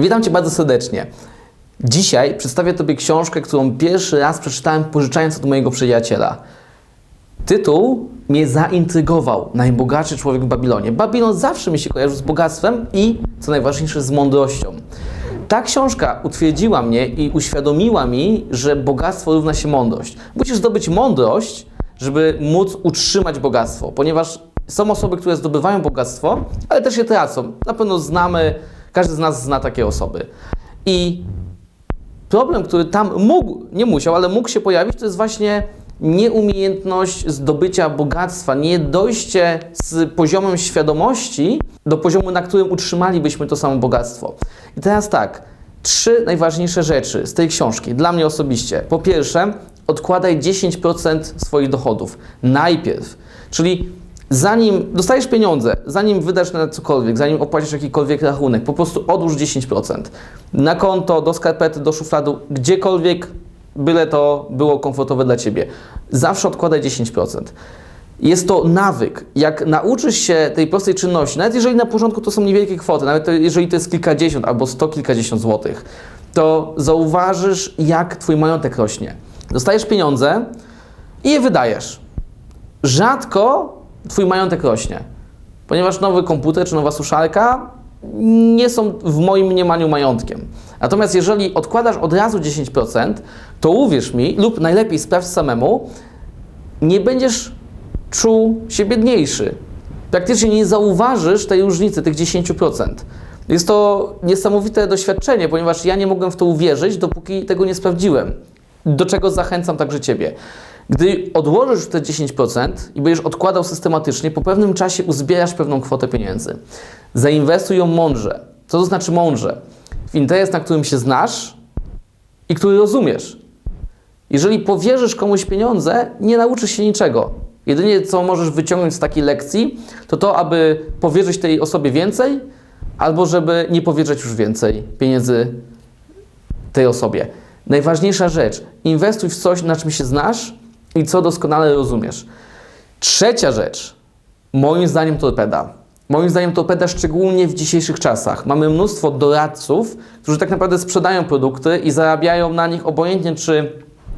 Witam Cię bardzo serdecznie. Dzisiaj przedstawię Tobie książkę, którą pierwszy raz przeczytałem pożyczając od mojego przyjaciela. Tytuł mnie zaintrygował. Najbogatszy człowiek w Babilonie. Babilon zawsze mi się kojarzył z bogactwem i, co najważniejsze, z mądrością. Ta książka utwierdziła mnie i uświadomiła mi, że bogactwo równa się mądrość. Musisz zdobyć mądrość, żeby móc utrzymać bogactwo, ponieważ są osoby, które zdobywają bogactwo, ale też je tracą. Na pewno znamy, każdy z nas zna takie osoby. I problem, który tam mógł, nie musiał, ale mógł się pojawić, to jest właśnie nieumiejętność zdobycia bogactwa, nie dojście z poziomem świadomości do poziomu, na którym utrzymalibyśmy to samo bogactwo. I teraz tak, trzy najważniejsze rzeczy z tej książki, dla mnie osobiście. Po pierwsze, odkładaj 10% swoich dochodów. Najpierw. Czyli zanim dostajesz pieniądze, zanim wydasz na cokolwiek, zanim opłacisz jakikolwiek rachunek, po prostu odłóż 10%. Na konto, do skarpety, do szufladu, gdziekolwiek, byle to było komfortowe dla Ciebie. Zawsze odkładaj 10%. Jest to nawyk. Jak nauczysz się tej prostej czynności, nawet jeżeli na początku to są niewielkie kwoty, nawet jeżeli to jest kilkadziesiąt albo sto kilkadziesiąt złotych, to zauważysz, jak Twój majątek rośnie. Dostajesz pieniądze i je wydajesz. Rzadko Twój majątek rośnie, ponieważ nowy komputer czy nowa suszarka nie są w moim mniemaniu majątkiem. Natomiast jeżeli odkładasz od razu 10%, to uwierz mi, lub najlepiej sprawdź samemu, nie będziesz czuł się biedniejszy. Praktycznie nie zauważysz tej różnicy, tych 10%. Jest to niesamowite doświadczenie, ponieważ ja nie mogłem w to uwierzyć, dopóki tego nie sprawdziłem. Do czego zachęcam także Ciebie. Gdy odłożysz te 10% i będziesz odkładał systematycznie, po pewnym czasie uzbierasz pewną kwotę pieniędzy. Zainwestuj ją mądrze. Co to znaczy mądrze? W interes, na którym się znasz i który rozumiesz. Jeżeli powierzysz komuś pieniądze, nie nauczysz się niczego. Jedynie co możesz wyciągnąć z takiej lekcji, to to, aby powierzyć tej osobie więcej, albo żeby nie powierzać już więcej pieniędzy tej osobie. Najważniejsza rzecz, inwestuj w coś, na czym się znasz i co doskonale rozumiesz. Trzecia rzecz, moim zdaniem torpeda. Moim zdaniem torpeda szczególnie w dzisiejszych czasach. Mamy mnóstwo doradców, którzy tak naprawdę sprzedają produkty i zarabiają na nich obojętnie, czy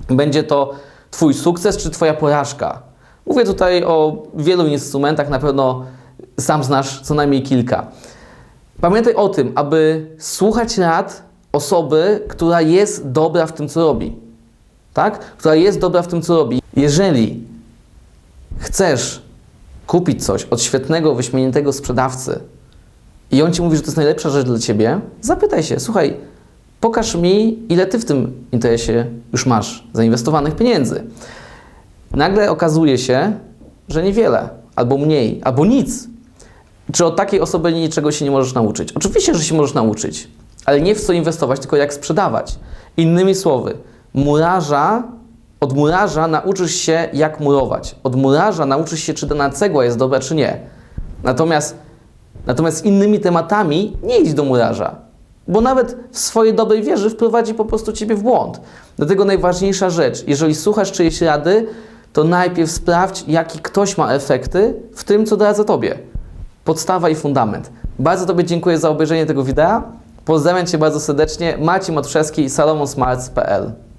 będzie to Twój sukces, czy Twoja porażka. Mówię tutaj o wielu instrumentach, na pewno sam znasz co najmniej kilka. Pamiętaj o tym, aby słuchać rad osoby, która jest dobra w tym, co robi. Tak? Która jest dobra w tym, co robi. Jeżeli chcesz kupić coś od świetnego, wyśmienitego sprzedawcy i on ci mówi, że to jest najlepsza rzecz dla ciebie, zapytaj się, słuchaj, pokaż mi, ile ty w tym interesie już masz zainwestowanych pieniędzy. Nagle okazuje się, że niewiele, albo mniej, albo nic. Czy od takiej osoby niczego się nie możesz nauczyć? Oczywiście, że się możesz nauczyć, ale nie w co inwestować, tylko jak sprzedawać. Innymi słowy, murarza, od murarza nauczysz się, jak murować. Od murarza nauczysz się, czy dana cegła jest dobra, czy nie. Natomiast, natomiast innymi tematami nie idź do murarza, bo nawet w swojej dobrej wierze wprowadzi po prostu ciebie w błąd. Dlatego najważniejsza rzecz, jeżeli słuchasz czyjejś rady, to najpierw sprawdź, jaki ktoś ma efekty w tym, co doradza tobie. Podstawa i fundament. Bardzo Tobie dziękuję za obejrzenie tego wideo. Pozdrawiam Cię bardzo serdecznie. Maciej Matuszewski, salomonsmarts.pl